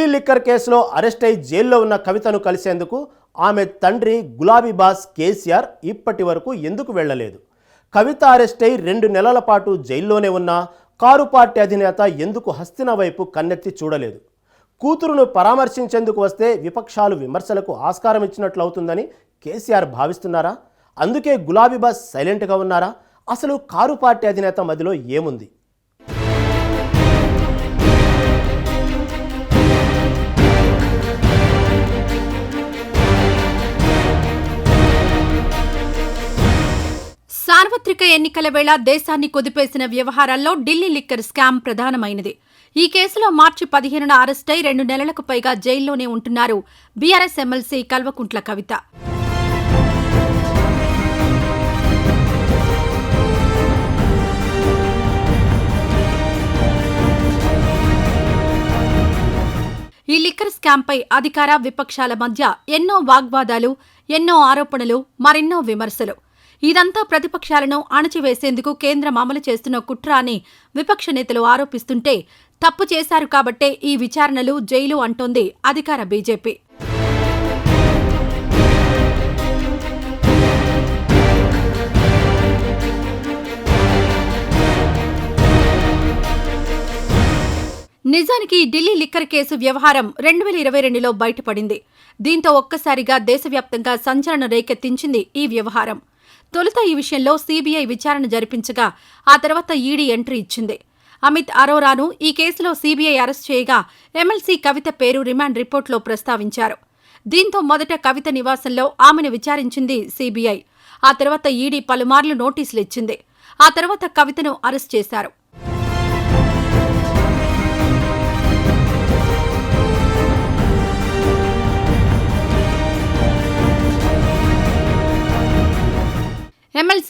Delhi liquor కేసులో arrest అయి జైల్లో ఉన్న కవితను కలిసేందుకు ఆమె తండ్రి గులాబీ బాస్ కేసీఆర్ ఇప్పటి వరకు ఎందుకు వెళ్ళలేదు? కవిత అరెస్ట్ అయి రెండు నెలల పాటు జైల్లోనే ఉన్న కారు పార్టీ అధినేత ఎందుకు హస్తిన వైపు కన్నెత్తి చూడలేదు? కూతురును పరామర్శించేందుకు వస్తే విపక్షాలు విమర్శలకు ఆస్కారం ఇచ్చినట్లు అవుతుందని కేసీఆర్ భావిస్తున్నారా? అందుకే గులాబీ బాస్ సైలెంట్గా ఉన్నారా? అసలు కారు పార్టీ అధినేత మధ్యలో ఏముంది? సార్వత్రిక ఎన్నికల వేళ దేశాన్ని కుదిపేసిన వ్యవహారాల్లో ఢిల్లీ లిక్కర్ స్కామ్ ప్రధానమైనది. ఈ కేసులో మార్చి పదిహేనున అరెస్టై రెండు నెలలకు పైగా జైల్లోనే ఉంటున్నారు బీఆర్ఎస్ ఎమ్మెల్సీ కల్వకుంట్ల కవిత. ఈ లిక్కర్ స్కామ్పై అధికార విపక్షాల మధ్య ఎన్నో వాగ్వాదాలు ఎన్నో ఆరోపణలు మరెన్నో విమర్శలు. ఇదంతా ప్రతిపక్షాలను అణచివేసేందుకు కేంద్రం అమలు చేస్తున్న కుట్ర అని విపక్ష నేతలు ఆరోపిస్తుంటే తప్పు చేశారు కాబట్టే ఈ విచారణలు జైలు అంటోంది అధికార బీజేపీ. నిజానికి ఢిల్లీ లిక్కర్ కేసు వ్యవహారం రెండు వేల ఇరవై రెండులో బయటపడింది. దీంతో ఒక్కసారిగా దేశవ్యాప్తంగా సంచలన రేకెత్తించింది ఈ వ్యవహారం. తొలుత ఈ విషయంలో సీబీఐ విచారణ జరిపించగా ఆ తర్వాత ఈడీ ఎంట్రీ ఇచ్చింది. అమిత్ అరోరాను ఈ కేసులో సీబీఐ అరెస్ట్ చేయగా ఎమ్మెల్సీ కవిత పేరు రిమాండ్ రిపోర్టులో ప్రస్తావించారు. దీంతో మొదట కవిత నివాసంలో ఆమెను విచారించింది సీబీఐ. ఆ తర్వాత ఈడీ పలుమార్లు నోటీసులు ఇచ్చింది. ఆ తర్వాత కవితను అరెస్ట్ చేశారు.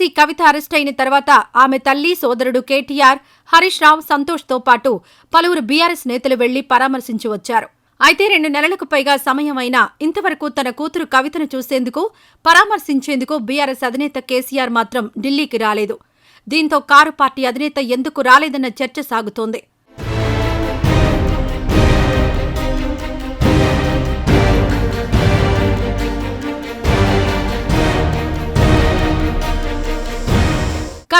ఎమ్మెల్సీ కవిత అరెస్ట్ అయిన తర్వాత ఆమె తల్లి సోదరుడు కేటీఆర్ హరీష్ రావు సంతోష్తో పాటు పలువురు బీఆర్ఎస్ నేతలు వెళ్ళి పరామర్శించి వచ్చారు. అయితే రెండు నెలలకు పైగా సమయం అయినా ఇంతవరకు తన కూతురు కవితను చూసేందుకు పరామర్శించేందుకు బీఆర్ఎస్ అధినేత కేసీఆర్ మాత్రం ఢిల్లీకి రాలేదు. దీంతో కారు పార్టీ అధినేత ఎందుకు రాలేదన్న చర్చ సాగుతోంది.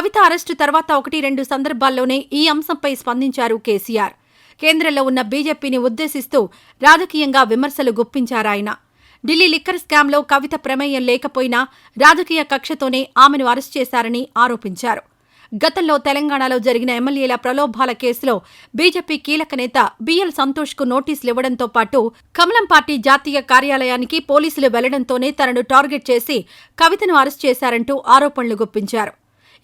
కవిత అరెస్టు తర్వాత ఒకటి రెండు సందర్భాల్లోనే ఈ అంశంపై స్పందించారు కేసీఆర్. కేంద్రంలో ఉన్న బీజేపీని ఉద్దేశిస్తూ రాజకీయంగా విమర్శలు గుప్పించారాయన ఢిల్లీ లిక్కర్ స్కామ్లో కవిత ప్రమేయం లేకపోయినా రాజకీయ కక్షతోనే ఆమెను అరెస్ట్ చేశారని ఆరోపించారు. గతంలో తెలంగాణలో జరిగిన ఎమ్మెల్యేల ప్రలోభాల కేసులో బీజేపీ కీలక నేత బిఎల్ సంతోష్కు నోటీసులు ఇవ్వడంతో పాటు కమలం పార్టీ జాతీయ కార్యాలయానికి పోలీసులు వెళ్ళడంతోనే తనను టార్గెట్ చేసి కవితను అరెస్ట్ చేశారంటూ ఆరోపణలు గుప్పించారు.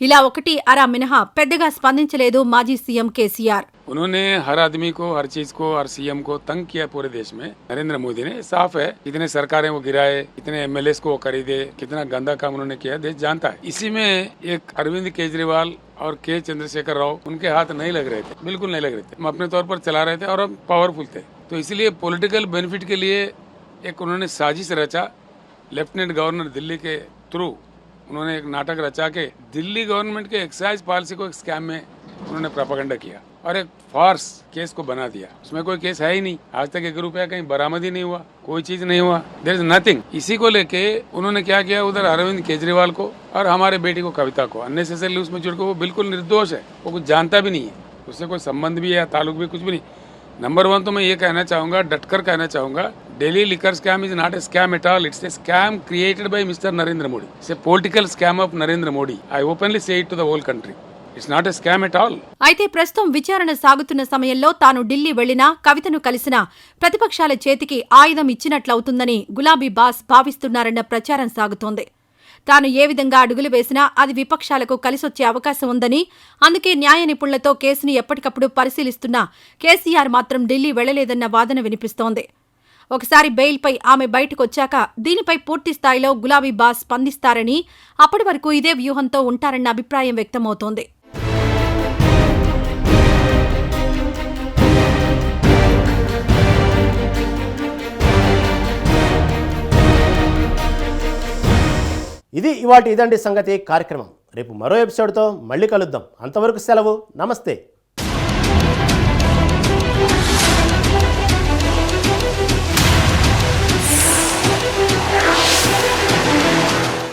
ఇలా ఒకటి అరా మినహా పెద్దగా స్పందించలేదు మాజీ సీఎం కేసీఆర్ उन्होंने हर आदमी को हर चीज को हर सीएम को तंग किया पूरे देश में नरेंद्र मोदी ने साफ है कितने सरकारें वो गिराए कितने एमएलए को वो खरीदे कितना गंदा काम उन्होंने किया देश जानता है इसी में एक अरविंद केजरीवाल और के चंद्रशेखर राव उनके हाथ नहीं लग रहे थे बिल्कुल नहीं लग रहे थे हम अपने तौर पर चला रहे थे और हम पावरफुल थे तो इसलिए पॉलिटिकल बेनिफिट के लिए एक उन्होंने साजिश रचा लेफ्टिनेंट गवर्नर दिल्ली के थ्रू उन्होंने एक नाटक रचा के दिल्ली गवर्नमेंट के एक्साइज पॉलिसी को एक स्कैम में उन्होंने प्रोपागेंडा किया और एक फार्स केस को बना दिया। उसमें कोई केस है ही नहीं। आज तक एक रुपया कहीं बरामद ही नहीं हुआ, कोई चीज़ नहीं हुआ। देर इज़ नथिंग इसी को लेके उन्होंने क्या किया उधर अरविंद केजरीवाल को और हमारे बेटी को कविता को। अननेसेसरली उसमें जुड़ के वो बिल्कुल निर्दोष है। वो कुछ जानता भी नहीं है। उससे कोई संबंध भी है ताल्लुक भी कुछ भी नहीं। नंबर वन तो मैं ये कहना चाहूंगा डटकर कहना चाहूंगा Delhi liquor scam is not a scam at all it's a scam created by mister Narendra Modi it's a political scam of Narendra Modi I openly say it to the whole country it's not a scam at all అయితే ప్రస్తుతం విచారణ సాగుతున్న సమయంలో తాను ఢిల్లీ వెళ్లినా కవితను కలిసినా ప్రతిపక్షాల చేతికి ఆయుధం ఇచ్చినట్లవుతుందని గులాబీ బాస్ భావిస్తున్నారన్న ప్రచారం సాగుతోంది తాను ఏ విధంగా అడుగులు వేసినా అది విపక్షాలకు కలిసొచ్చే అవకాశం ఉందని అందుకే న్యాయ నిపుణులతో కేసుని ఎప్పటికప్పుడు పరిశీలిస్తున్నా కేసీఆర్ మాత్రం ఢిల్లీ వెళ్ళలేదన్న వాదన వినిపిస్తోంది. ఒకసారి బెయిల్పై ఆమె బయటకొచ్చాక దీనిపై పూర్తి స్థాయిలో గులాబీ బాస్ స్పందిస్తారని అప్పటి వరకు ఇదే వ్యూహంతో ఉంటారన్న అభిప్రాయం వ్యక్తమవుతోంది. ఇది ఇవాటి ఇదండి సంగతి కార్యక్రమం. రేపు మరో ఎపిసోడ్తో మళ్ళీ కలుద్దాం. అంతవరకు సెలవు. నమస్తే.